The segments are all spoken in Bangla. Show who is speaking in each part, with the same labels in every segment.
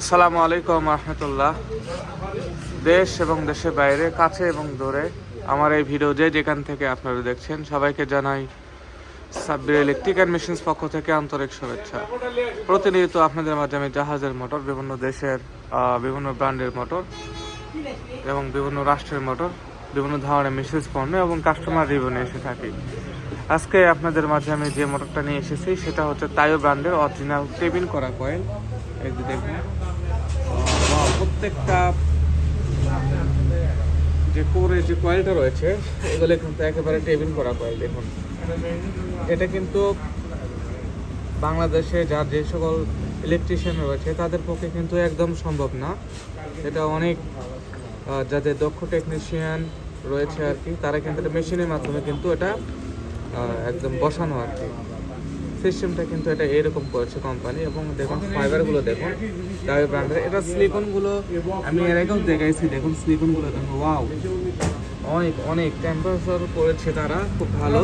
Speaker 1: আসসালামু আলাইকুম রহমতুল্লাহ। দেশ এবং দেশের বাইরে, কাছে এবং দূরে আমার এই ভিডিও যে যেখান থেকে আপনারা দেখছেন, সবাইকে জানাই সাব্বির ইলেকট্রিক অ্যান্ড মেশিনস পক্ষ থেকে আন্তরিক শুভেচ্ছা। প্রতিনিয়ত আপনাদের মাধ্যমে জাহাজের মোটর, বিভিন্ন দেশের বিভিন্ন ব্র্যান্ডের মোটর এবং বিভিন্ন রাষ্ট্রের মোটর, বিভিন্ন ধরনের মেশিনস পণ্য এবং কাস্টমার রিভিউ নিয়ে এসে থাকি। আজকে আপনাদের মাঝে আমি যে মোটরটা নিয়ে এসেছি, সেটা হচ্ছে তাইও ব্র্যান্ডের অরিজিনাল টেবিন করা কয়েল এই দেখুন। প্রত্যেকটা যে কোরে যে কয়েলটা রয়েছে, এগুলো কিন্তু একেবারে টেবিল করা কয়েল দেখুন। এটা কিন্তু বাংলাদেশে যার যে সকল ইলেকট্রিশিয়ান রয়েছে, তাদের পক্ষে কিন্তু একদম সম্ভব না। এটা অনেক যাদের দক্ষ টেকনিশিয়ান রয়েছে আর কি, তারা কিন্তু মেশিনের মাধ্যমে কিন্তু এটা একদম বসানো আর কি। সিস্টেমটা কিন্তু এটা এরকম করেছে কোম্পানি এবং দেখুন ফাইবারগুলো দেখুন দাবি ব্র্যান্ডের এটা সিলিকনগুলো আমি এর আগেও দেখাইছি, দেখুন সিলিকনগুলো দেখুন ওয়াও অনেক অনেক টেম্পারেচার করেছে তারা, খুব ভালো,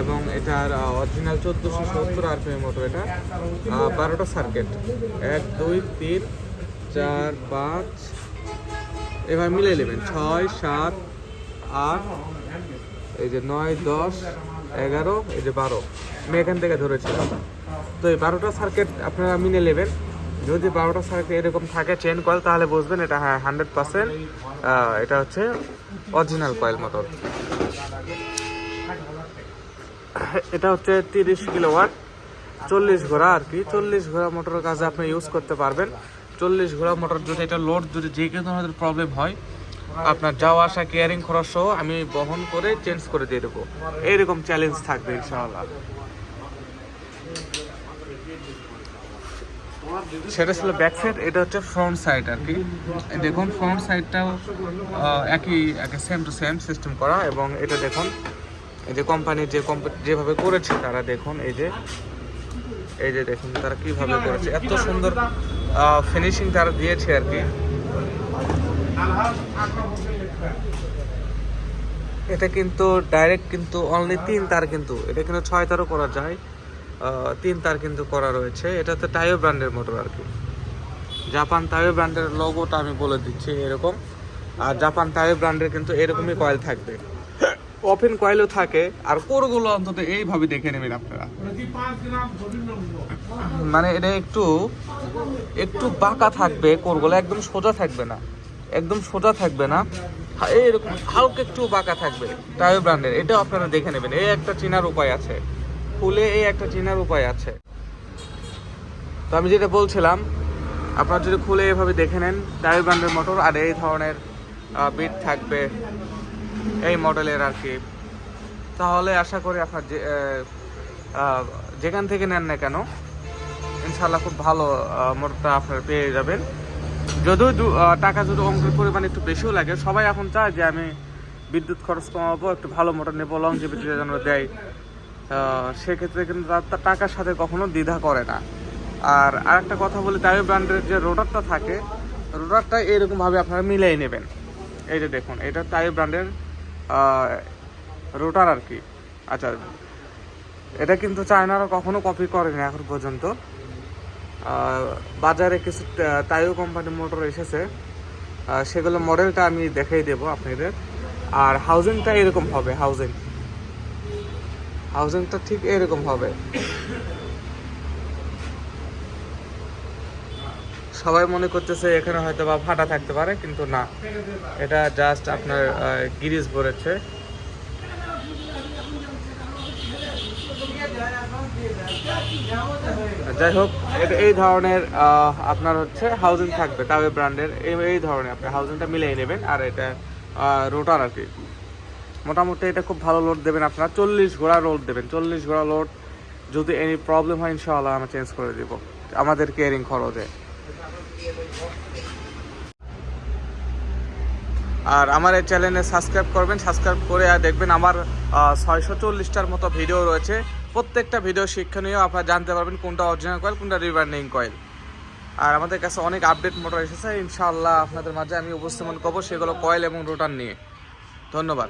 Speaker 1: এবং এটার অরিজিনাল চোদ্দোশো সত্তর আরপিএম মোটর এটা বারোটা সার্কিট এক, দুই, তিন, চার, পাঁচ, এবার মিলে নেবেন, ছয়, সাত, আট, এই যে নয়, দশ এগারো, এই যে বারো। আমি এখান থেকে ধরেছিলাম। তো এই বারোটা সার্কিট আপনারা মিনে নেবেন। যদি বারোটা সার্কিট এরকম থাকে চেন কয়েল তাহলে বুঝবেন এটা হ্যাঁ হান্ড্রেড পার্সেন্ট এটা হচ্ছে অরিজিনাল কয়েল মোটর এটা হচ্ছে তিরিশ কিলো কিলোওয়াট। চল্লিশ ঘোড়া আর কি। চল্লিশ ঘোড়া মোটরের কাজে আপনি ইউজ করতে পারবেন। চল্লিশ ঘোড়া মোটর যদি এটা লোড যদি যে কোনো ধরনের প্রবলেম হয় আপনার যাওয়া আসা কেয়ারিং খরচ সহ আমি বহন করে চেঞ্জ করে দিয়ে দেবো। এইরকম চ্যালেঞ্জ থাকবে ইনশাআল্লাহ। সেটা ছিল ব্যাক সাইড এটা হচ্ছে ফ্রন্ট সাইড আর কি। দেখুন ফ্রন্ট সাইডটাও একই একই সেম টু সেম সিস্টেম করা এবং এটা দেখুন, এই যে কোম্পানির যে যেভাবে করেছে তারা দেখুন, এই যে এই যে দেখুন তারা কীভাবে করেছে। এত সুন্দর ফিনিশিং তারা দিয়েছে আর কি। এটা কিন্তু ডাইরেক্ট কিন্তু অনলি তিন তার কিন্তু, এটা কিন্তু ছয় তারও করা যায়। তিন তার কিন্তু করা রয়েছে। এটা তো টাইও ব্র্যান্ডের মোটর আর কি। জাপান টাইও ব্র্যান্ডের লোগোটা আমি বলে দিচ্ছি এরকম। আর জাপান টাইও ব্র্যান্ডের কিন্তু এরকমই কয়েল থাকবে। ওপেন কয়েলও থাকে। আর কোরগুলো অন্তত এইভাবে দেখে নেবেন আপনারা। মানে এটা একটু একটু বাঁকা থাকবে কোরগুলো, একদম সোজা থাকবে না। একদম সোজা থাকবে না। এইরকম হালকা একটু বাঁকা থাকবে। টাইও ব্র্যান্ডের এটাও আপনারা দেখে নেবেন। এই একটা চেনার উপায় আছে। ফুলে এই একটা চেনার উপায় আছে। তো আমি যেটা বলছিলাম, আপনারা যদি খুলে এভাবে দেখে নেন টাইও ব্র্যান্ডের মোটর আর এই ধরনের বিট থাকবে এই মডেলের আর কি। তাহলে আশা করি আপনার যে যেখান থেকে নেন না কেন ইনশাল্লাহ খুব ভালো মোটরটা আপনার পেয়ে যাবেন। যদিও টাকা যদি অঙ্কের পরিমাণ একটু বেশিও লাগে, সবাই এখন চায় যে আমি বিদ্যুৎ খরচ কমাবো, একটু ভালো মোটর নেব লং লংজিভিটি যেন দেয়। সেক্ষেত্রে কিন্তু তার টাকার সাথে কখনো দ্বিধা করে না। আর আরেকটা কথা বলি তাই ব্র্যান্ডের যে রোটারটা থাকে রোটারটা এরকমভাবে আপনারা মিলিয়ে নেবেন। এই যে দেখুন, এটা তাই ব্র্যান্ডের রোটার আর কি। আচ্ছা এটা কিন্তু চায়নারা কখনো কপি করেনি এখন পর্যন্ত। বাজারে কিছু টা- তাইও কোম্পানির মোটর এসেছে। সেগুলো মডেলটা আমি দেখাই দেবো আপনাদের। আর হাউজিংটা এরকম হবে, হাউজিং। হাউজিংটা ঠিক এরকম হবে। সবাই মনে করতেছে এখানে হয়তো বা ফাটা থাকতে পারে, কিন্তু না। এটা জাস্ট আপনার গিরিজ ভরেছে যাই হোক এই ধরনের আপনার হচ্ছে হাউজিং থাকবে তাবে ব্র্যান্ডের এই ধরনের আপনি হাউজিংটা মিলিয়ে নেবেন, আর এটা রোটার আর কি। মোটামুটি এটা খুব ভালো লোড দেবেন আপনারা, চল্লিশ ঘোড়া লোড দেবেন, চল্লিশ ঘোড়া লোড যদি এনি প্রবলেম হয়, ইনশাআল্লাহ আমরা চেঞ্জ করে দিব, আমাদের কেয়ারিং খরচে। আর আমার এই চ্যানেলে সাবস্ক্রাইব করবেন সাবস্ক্রাইব করে আর দেখবেন আমার ছয়শো চল্লিশটার মতো ভিডিও রয়েছে। প্রত্যেকটা ভিডিও শিক্ষণীয়, আপনারা জানতে পারবেন কোনটা অরিজিনাল কয়েল কোনটা রিভার্নিং কয়েল আর আমাদের কাছে অনেক আপডেট মোটর এসেছে, ইনশাআল্লাহ আপনাদের মাঝে আমি উপস্থাপন করব সেগুলো কয়েল এবং রোটার নিয়ে। ধন্যবাদ।